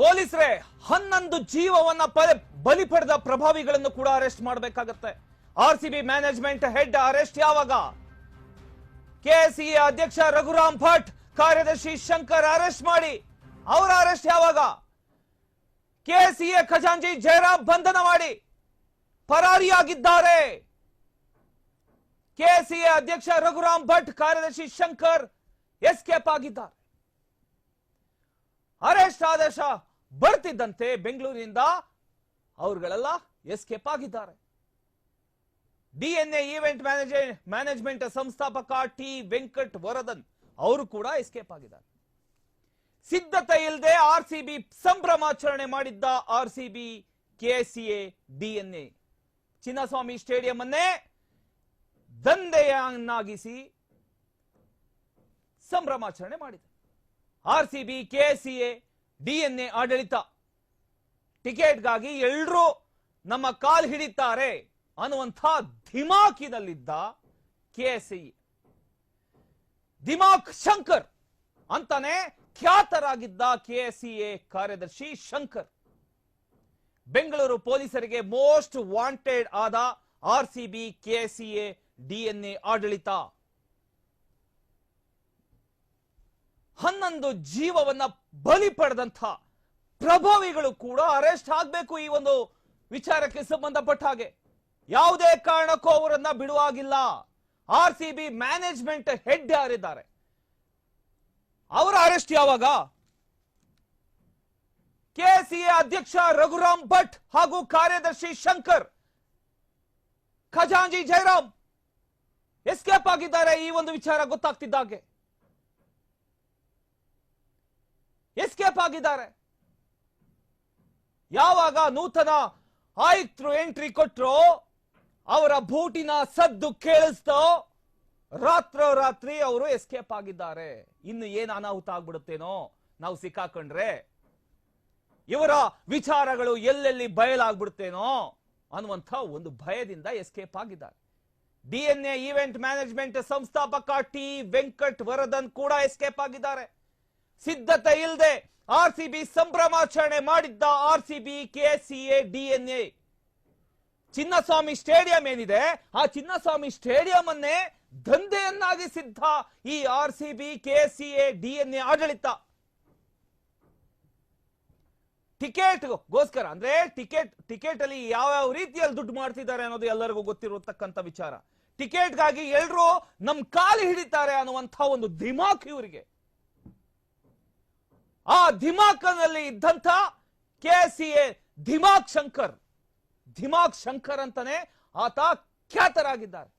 ಪೊಲೀಸರೇ ಹನ್ನೊಂದು ಜೀವವನ್ನ ಬಲಿ ಪಡೆದ ಪ್ರಭಾವಿಗಳನ್ನು ಕೂಡ ಅರೆಸ್ಟ್ ಮಾಡಬೇಕಾಗತ್ತೆ. R C B management head arrest ಯಾವಾಗ? ಕೆಸಿಎ ಅಧ್ಯಕ್ಷ ರಘುರಾಮ್ ಭಟ್, ಕಾರ್ಯದರ್ಶಿ ಶಂಕರ್ ಅರೆಸ್ಟ್ ಮಾಡಿ. ಅವರ ಅರೆಸ್ಟ್ ಯಾವಾಗ? ಕೆಸಿಎ ಖಜಾಂಜಿ ಜಯರಾಮ್ ಬಂಧನ ಮಾಡಿ. ಪರಾರಿಯಾಗಿದ್ದಾರೆ. ಕೆಸಿಎ ಅಧ್ಯಕ್ಷ ರಘುರಾಮ್ ಭಟ್, ಕಾರ್ಯದರ್ಶಿ ಶಂಕರ್ ಎಸ್ಕೇಪ್ ಆಗಿದ್ದಾರೆ. ಅರೆಸ್ಟ್ ಆದೇಶ ಬರ್ತಿದ್ದಂತೆ ಬೆಂಗಳೂರಿನಿಂದ ಅವರುಗಳೆಲ್ಲ ಎಸ್ಕೇಪ್ ಆಗಿದ್ದಾರೆ. ಡಿಎನ್ಎ ಈವೆಂಟ್ ಮ್ಯಾನೇಜರ್ ಮ್ಯಾನೇಜ್ಮೆಂಟ್ ಸಂಸ್ಥಾಪಕ ಟಿ ವೆಂಕಟ್ ವರದನ್ ಅವರು ಕೂಡ ಎಸ್ಕೇಪ್ ಆಗಿದ್ದಾರೆ. ಸಿದ್ಧತೆ ಇಲ್ಲದೆ ಆರ್ ಸಿ ಬಿ ಸಂಭ್ರಮಾಚರಣೆ ಮಾಡಿದ್ದ R C B KCA DNA Chinnaswamy stadium ಅನ್ನೇ ದಂಧೆಯನ್ನಾಗಿಸಿ ಸಂಭ್ರಮಾಚರಣೆ ಮಾಡಿದೆ. R C B KCA DNA ಆಡಳಿತ. ಟಿಕೆಟ್ಗಾಗಿ ಎಲ್ಲರೂ ನಮ್ಮ ಕಾಲ್ ಹಿಡಿತಾರೆ ಅನ್ನುವಂಥ ಧಿಮಾಕಿನಲ್ಲಿದ್ದ ಕೆಎಸ್ಇ ದಿಮಾಕ್ ಶಂಕರ್ ಅಂತಾನೆ ಖ್ಯಾತರಾಗಿದ್ದ ಕೆಸಿಎ ಕಾರ್ಯದರ್ಶಿ ಶಂಕರ್. ಬೆಂಗಳೂರು ಪೊಲೀಸರಿಗೆ ಮೋಸ್ಟ್ ವಾಂಟೆಡ್ ಆದ R C B KSCA, DNA ಆಡಳಿತ. ಹನ್ನೊಂದು ಜೀವವನ್ನ ಬಲಿ ಪಡೆದಂಥ ಪ್ರಭಾವಿಗಳು ಕೂಡ ಅರೆಸ್ಟ್ ಆಗಬೇಕು ಈ ಒಂದು ವಿಚಾರಕ್ಕೆ ಸಂಬಂಧಪಟ್ಟ ಹಾಗೆ. ಯಾವುದೇ ಕಾರಣಕ್ಕೂ ಅವರನ್ನ ಬಿಡುವಾಗಿಲ್ಲ. R C B management head ಯಾರಿದ್ದಾರೆ? ಅವರ ಅರೆಸ್ಟ್ ಯಾವಾಗ? ಕೆಸಿಎ ಅಧ್ಯಕ್ಷ ರಘುರಾಮ್ ಭಟ್ ಹಾಗೂ ಕಾರ್ಯದರ್ಶಿ ಶಂಕರ್. ಖಜಾಂಜಿ ಜಯರಾಮ್. ಎಸ್ಕೇಪ್ ಆಗಿದ್ದಾರೆ ಈ ಒಂದು ವಿಚಾರ ಗೊತ್ತಾಗ್ತಿದ್ದಾಗೆ ಎಸ್ಕೇಪ್ ಆಗಿದ್ದಾರೆ. ಯಾವಾಗ ನೂತನ ಆಯುಕ್ತರು ಎಂಟ್ರಿ ಕೊಟ್ರೋ, ಅವರ ಬೂಟಿನ ಸದ್ದು ಕೇಳಿಸ್ತೋ ರಾತ್ರೋರಾತ್ರಿ ಅವರು ಎಸ್ಕೇಪ್ ಆಗಿದ್ದಾರೆ. ಇನ್ನು ಏನ್ ಅನಾಹುತ ಆಗ್ಬಿಡುತ್ತೇನೋ ನಾವು ಸಿಕ್ಕಾಕೊಂಡ್ರೆ, ಇವರ ವಿಚಾರಗಳು ಎಲ್ಲೆಲ್ಲಿ ಬಯಲಾಗ್ಬಿಡುತ್ತೇನೋ ಅನ್ನುವಂಥ ಒಂದು ಭಯದಿಂದ ಎಸ್ಕೇಪ್ ಆಗಿದ್ದಾರೆ. ಡಿಎನ್ಎ ಈವೆಂಟ್ ಮ್ಯಾನೇಜ್ಮೆಂಟ್ ಸಂಸ್ಥಾಪಕ ಟಿ ವೆಂಕಟ್ ವರದನ್ ಕೂಡ ಎಸ್ಕೇಪ್ ಆಗಿದ್ದಾರೆ. ಸಿದ್ಧತೆ ಇಲ್ಲದೆ ಆರ್ ಸಿ ಬಿ ಸಂಭ್ರಮಾಚರಣೆ ಮಾಡಿದ್ದ R C B KCA DNA. Chinnaswamy stadium ಏನಿದೆ, ಆ ಚಿನ್ನಸ್ವಾಮಿ ಸ್ಟೇಡಿಯಂ ಅನ್ನೇ ದಂಧೆಯನ್ನಾಗಿಸಿದ್ದ ಈ R C B KCA DNA ಆಡಳಿತ. ಟಿಕೆಟ್ ಗೋಸ್ಕರ, ಅಂದ್ರೆ ಟಿಕೆಟ್ ಟಿಕೆಟ್ ಅಲ್ಲಿ ಯಾವ ಯಾವ ರೀತಿಯಲ್ಲಿ ದುಡ್ಡು ಮಾಡ್ತಿದ್ದಾರೆ ಅನ್ನೋದು ಎಲ್ಲರಿಗೂ ಗೊತ್ತಿರುವಂತಕ್ಕಂಥ ವಿಚಾರ. ಟಿಕೆಟ್ಗಾಗಿ ಎಲ್ಲರೂ ನಮ್ ಕಾಲು ಹಿಡಿತಾರೆ ಅನ್ನುವಂಥ ಒಂದು ದಿಮಾಕ್ ಇವರಿಗೆ. ಆ ಧಿಮಾಕನಲ್ಲಿ ಇದ್ದಂಥ ಎ ಧಿಮಾಕ್ ಶಂಕರ್. ಧಿಮಾಕ್ ಶಂಕರ್ ಅಂತಾನೆ ಆತ ಖ್ಯಾತರಾಗಿದ್ದಾರೆ.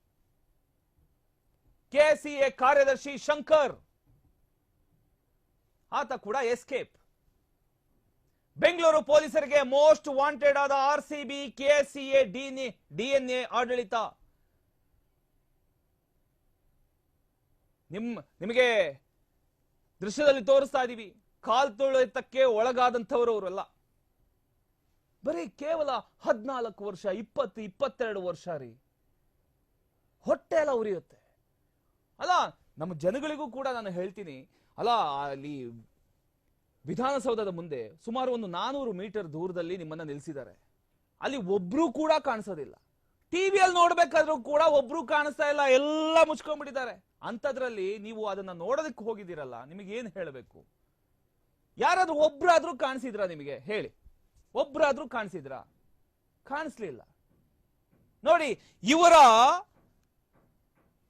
ಕೆ ಸಿ ಎ ಕಾರ್ಯದರ್ಶಿ ಶಂಕರ್. ಆತ ಕೂಡ ಎಸ್ಕೇಪ್. ಬೆಂಗಳೂರು ಪೊಲೀಸರಿಗೆ ಮೋಸ್ಟ್ ವಾಂಟೆಡ್ ಆದ R C B, KCA DNA ಆಡಳಿತ. ನಿಮ್, ನಿಮಗೆ ದೃಶ್ಯದಲ್ಲಿ ತೋರಿಸ್ತಾ ಇದೀವಿ ಕಾಲ್ ತುಳಿತಕ್ಕೆ ಒಳಗಾದಂಥವರು ಅವರೆಲ್ಲ. ಬರೀ ಕೇವಲ ಹದಿನಾಲ್ಕು ವರ್ಷ, ಇಪ್ಪತ್ತು, ಇಪ್ಪತ್ತೆರಡು ವರ್ಷ ರೀ. ಹೊಟ್ಟೆ ಎಲ್ಲ ಉರಿಯುತ್ತೆ. ಅಲ್ಲ, ನಮ್ಮ ಜನಗಳಿಗೂ ಕೂಡ ನಾನು ಹೇಳ್ತೀನಿ. ಅಲ್ಲ, ಅಲ್ಲಿ ವಿಧಾನಸೌಧದ ಮುಂದೆ ಸುಮಾರು ಒಂದು ನಾನೂರು ಮೀಟರ್ ದೂರದಲ್ಲಿ ನಿಮ್ಮನ್ನ ನಿಲ್ಲಿಸಿದ್ದಾರೆ. ಅಲ್ಲಿ ಒಬ್ರು ಕೂಡ ಕಾಣಿಸೋದಿಲ್ಲ. ಟಿವಿಯಲ್ಲಿ ನೋಡ್ಬೇಕಾದ್ರೂ ಕೂಡ ಒಬ್ರು ಕಾಣಿಸ್ತಾ ಇಲ್ಲ, ಎಲ್ಲ ಮುಚ್ಕೊಂಡ್ಬಿಟ್ಟಿದ್ದಾರೆ. ಅಂಥದ್ರಲ್ಲಿ ನೀವು ಅದನ್ನ ನೋಡೋದಕ್ಕೆ ಹೋಗಿದ್ದೀರಲ್ಲ ನಿಮಗೆ ಹೇಳಬೇಕು? ಯಾರಾದ್ರೂ ಒಬ್ರಾದ್ರೂ ಕಾಣಿಸಿದ್ರಾ ನಿಮಗೆ? ಹೇಳಿ. ಒಬ್ರಾದ್ರೂ ಕಾಣಿಸಿದ್ರಾ? ಕಾಣಿಸ್ಲಿಲ್ಲ. ನೋಡಿ, ಇವರ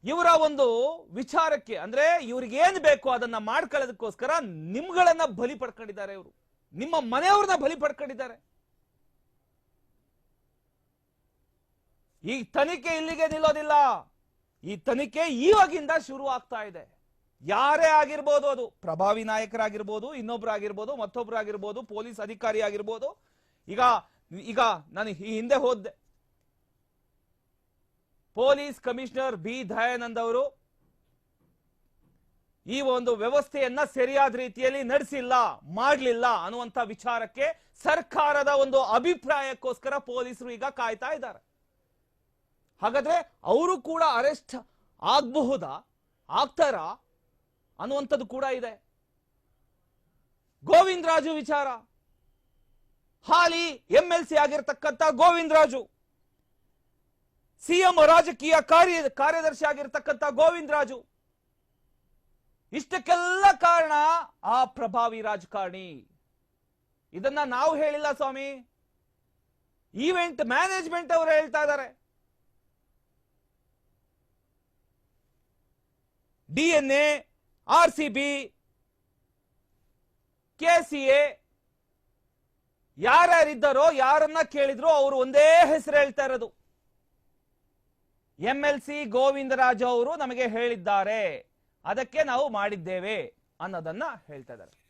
ಇವರ ಒಂದು ವಿಚಾರಕ್ಕೆ, ಅಂದ್ರೆ ಇವ್ರಿಗೆ ಏನ್ ಬೇಕು ಅದನ್ನ ಮಾಡ್ಕೊಳ್ಳೋದಕ್ಕೋಸ್ಕರ ನಿಮ್ಗಳನ್ನ ಬಲಿ ಪಡ್ಕೊಂಡಿದ್ದಾರೆ ಇವರು. ನಿಮ್ಮ ಮನೆಯವ್ರನ್ನ ಬಲಿ ಪಡ್ಕೊಂಡಿದ್ದಾರೆ. ಈ ತನಿಖೆ ಇಲ್ಲಿಗೆ ನಿಲ್ಲೋದಿಲ್ಲ. ಈ ತನಿಖೆ ಇವಾಗಿಂದ ಶುರು ಆಗ್ತಾ ಇದೆ. ಯಾರೇ ಆಗಿರ್ಬೋದು ಅದು. ಪ್ರಭಾವಿ ನಾಯಕರಾಗಿರ್ಬೋದು, ಇನ್ನೊಬ್ರಾಗಿರ್ಬೋದು, ಮತ್ತೊಬ್ರಾಗಿರ್ಬೋದು, ಪೊಲೀಸ್ ಅಧಿಕಾರಿ ಆಗಿರ್ಬೋದು ಈಗ ಈಗ ನಾನು ಈ ಹಿಂದೆ ಹೋದ್ದೆ. Police commissioner B. ದಯಾನಂದ್ ಅವರು ಈ ಒಂದು ವ್ಯವಸ್ಥೆಯನ್ನ ಸರಿಯಾದ ರೀತಿಯಲ್ಲಿ ನಡೆಸಿಲ್ಲ, ಮಾಡಲಿಲ್ಲ ಅನ್ನುವಂತ ವಿಚಾರಕ್ಕೆ ಸರ್ಕಾರದ ಒಂದು ಅಭಿಪ್ರಾಯಕ್ಕೋಸ್ಕರ ಪೊಲೀಸರು ಈಗ ಕಾಯ್ತಾ ಇದ್ದಾರೆ. ಹಾಗಾದ್ರೆ ಅವರು ಕೂಡ ಅರೆಸ್ಟ್ ಆಗಬಹುದಾ? ಆಗ್ತಾರಾ? ಅನ್ನುವಂಥದ್ದು ಕೂಡ ಇದೆ. ಗೋವಿಂದ ರಾಜು ವಿಚಾರ. ಹಾಲಿ ಎಂ ಎಲ್ ಸಿ ಆಗಿರ್ತಕ್ಕಂಥ ಗೋವಿಂದರಾಜು ಸಿಎಂ ರಾಜಕೀಯ ಕಾರ್ಯ, ಕಾರ್ಯದರ್ಶಿ ಆಗಿರತಕ್ಕಂಥ ಗೋವಿಂದ ರಾಜು. ಇಷ್ಟಕ್ಕೆಲ್ಲ ಕಾರಣ ಆ ಪ್ರಭಾವಿ ರಾಜಕಾರಣಿ. ಇದನ್ನ ನಾವು ಹೇಳಿಲ್ಲ ಸ್ವಾಮಿ. ಈವೆಂಟ್ ಮ್ಯಾನೇಜ್ಮೆಂಟ್ ಅವರು ಹೇಳ್ತಾ ಇದ್ದಾರೆ. DNA R C B K C A ಯಾರ್ಯಾರಿದ್ದಾರೋ, ಯಾರನ್ನ ಕೇಳಿದ್ರು ಅವರು ಒಂದೇ ಹೆಸರು ಹೇಳ್ತಾ ಇರೋದು. ಎಂ ಎಲ್ ಸಿ ಗೋವಿಂದರಾಜ್ ಅವರು ನಮಗೆ ಹೇಳಿದ್ದಾರೆ. ಅದಕ್ಕೆ ನಾವು ಮಾಡಿದ್ದೇವೆ ಅನ್ನೋದನ್ನ ಹೇಳ್ತಾ ಇದ್ದಾರೆ.